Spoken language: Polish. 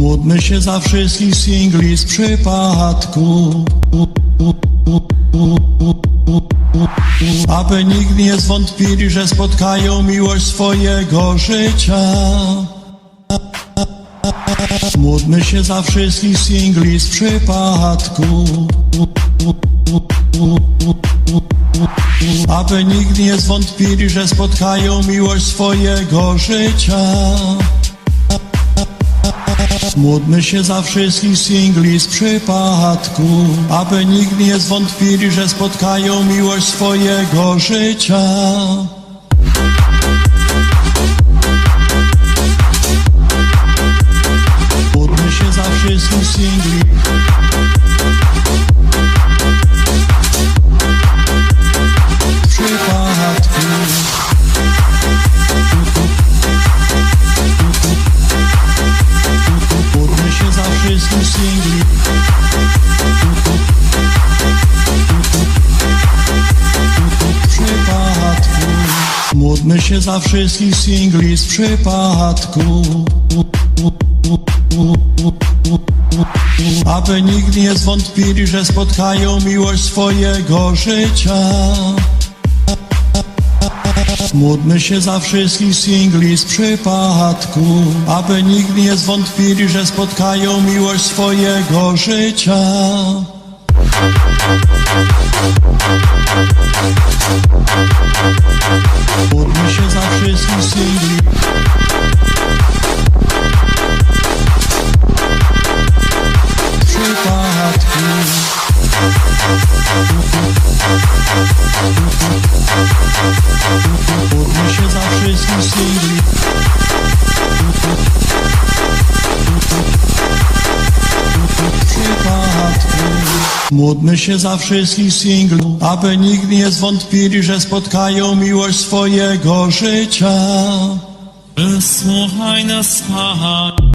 Módlmy się za wszystkich singli z przypadku. Aby nikt nie zwątpili, że spotkają miłość swojego życia. Módlmy się za wszystkich singli z przypadku. Aby nikt nie zwątpili, że spotkają miłość swojego życia. Módlmy się za wszystkich singli z przypadku, aby nikt nie zwątpili, że spotkają miłość swojego życia. Módlmy się za wszystkich singli. Módlmy się za wszystkich singli z przypadku. Aby nikt nie zwątpili, że spotkają miłość swojego życia. Módlmy się za wszystkich singli z przypadku, aby nikt nie zwątpili, że spotkają miłość swojego życia. Módlmy się za wszystkich singli. W przypadku. Módlmy się za wszystkich singli, aby nikt nie zwątpili, że spotkają miłość swojego życia. Wysłuchaj nas, Panie.